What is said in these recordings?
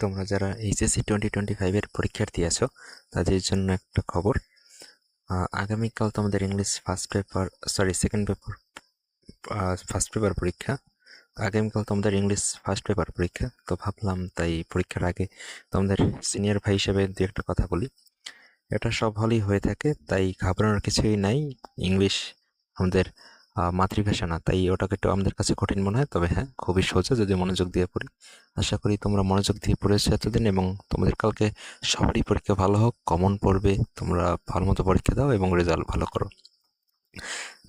তোমরা যারা HSC twenty twenty ফাইভের পরীক্ষার্থী আছো, তাদের জন্য একটা খবর। আগামীকাল তোমাদের English first paper sorry second paper first paper পরীক্ষা। আগামীকাল তোমাদের ইংলিশ ফার্স্ট পেপার পরীক্ষা। তো ভাবলাম তাই পরীক্ষার আগে তোমাদের সিনিয়র ভাই হিসেবে দু একটা কথা বলি। এটা সব হলেই হয়ে থাকে, তাই ঘাবড়ানোর কিছুই নাই। ইংলিশ আমাদের মাতৃভাষা না, তাই ওটাকে একটু আমাদের কাছে কঠিন মনে হয়। তবে হ্যাঁ খুবই সোজা যদি মনোযোগ দিয়ে পড়ি। আশা করি তোমরা মনোযোগ দিয়ে পড়েছো এতদিন এবং তোমাদের কালকে সবারই পরীক্ষা ভালো হোক কমন পড়বে, তোমরা ভালো মতো পরীক্ষা দাও এবং রেজাল্ট ভালো করো।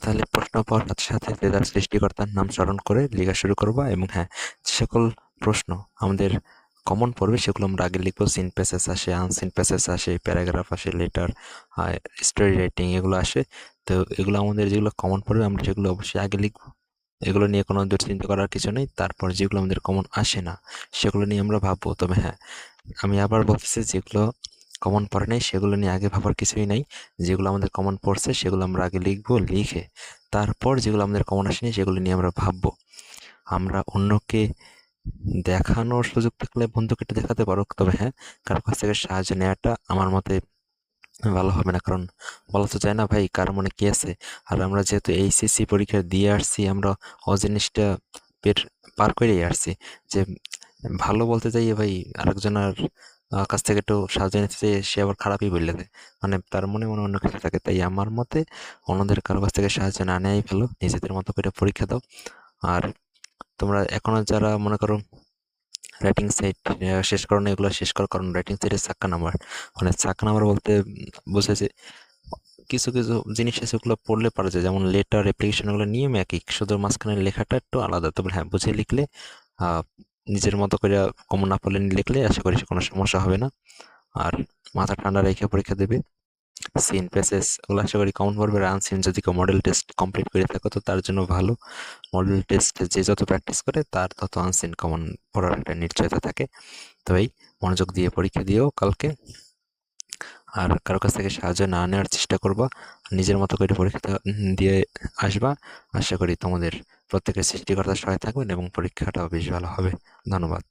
তাহলে প্রশ্ন পাওয়ার সাথে সাথে সৃষ্টিকর্তার নাম স্মরণ করে লেখা শুরু করবা এবং হ্যাঁ সকল প্রশ্ন আমাদের কমন পড়বে সেগুলো আমরা আগে লিখব। সিন প্যাসেস আসে আনসিন প্যাসেজ আসে প্যারাগ্রাফ আসে লেটার স্টোরি রাইটিং এগুলো আসে। তো এগুলো আমাদের যেগুলো কমন পড়বে, আমরা সেগুলো অবশ্যই আগে লিখব। এগুলো নিয়ে কোনো দুশ্চিন্তা করার কিছু নেই। তারপর যেগুলো আমাদের কমন আসে না, সেগুলো নিয়ে আমরা ভাববো। তবে হ্যাঁ আমি আবার বলতেছি যেগুলো কমন পড়ে নাই, সেগুলো নিয়ে আগে ভাবার কিছুই নাই। যেগুলো আমাদের কমন পড়ছে, সেগুলো আমরা আগে লিখব, লিখে তারপর যেগুলো আমাদের কমন আসেনি, সেগুলো নিয়ে আমরা ভাববো। আমরা অন্যকে দেখানোর সুযোগ থাকলে বন্ধুকে একটু দেখাতে পারো। তবে হ্যাঁ কারও কাছ থেকে সাহায্য নেওয়াটা আমার মতে ভালো হবে না। কারণ বলা তো যায় না ভাই কার মনে কি আছে? আর আমরা যেহেতু এইচএসসি পরীক্ষা দিয়ে আসছি, আমরা অজিনিসটা পেট পার করেই আসছি। যে ভালো বলতে চাইয়ে ভাই আরেকজনের কাছ থেকে একটু সাহায্য নিতে চাই সে আবার খারাপই বললে দেয়। মানে তার মনে মনে অন্য কিছু থাকে। তাই আমার মতে অন্যদের কারও কাছ থেকে সাহায্য না নেওয়াই ভালো। নিজেদের মতো করে পরীক্ষা দাও। আর তোমরা এখনও যারা মনে করো রাইটিং সাইট শেষ করো না এগুলো শেষ করো কারণ রাইটিং সাইটের চাক্কা নাম্বার। মানে চাক্কা নাম্বার বলতে বোঝাচ্ছে কিছু কিছু জিনিস আছে, ওগুলো পড়লে পারা যায়। যেমন লেটার অ্যাপ্লিকেশন ওগুলো নিয়ম একই, শুধু মাঝখানে লেখাটা একটু আলাদা। তবে হ্যাঁ বুঝে লিখলে নিজের মতো করে কমন না পড়লে লিখলে আশা করি কোনো সমস্যা হবে না। আর মাথা ঠান্ডা রেখে পরীক্ষা দেবে। সিন প্যাসেস ওগুলো আশা করি কমন পড়বে আর আনসিন যদি কেউ মডেল টেস্ট কমপ্লিট করে থাকো, তো তার জন্য ভালো। মডেল টেস্ট যে যত প্র্যাকটিস করে, তার তত আনসিন কমন পড়ার একটা নিশ্চয়তা থাকে। তো এই, মনোযোগ দিয়ে পরীক্ষা দিও কালকে। আর কারও কাছ থেকে সাহায্য না নেওয়ার চেষ্টা করবা, নিজের মতো করে পরীক্ষা দিয়ে আসবা। আশা করি তোমাদের প্রত্যেকের সৃষ্টিকর্তার সহায় থাকবেন এবং পরীক্ষাটাও বেশ ভালো হবে। ধন্যবাদ।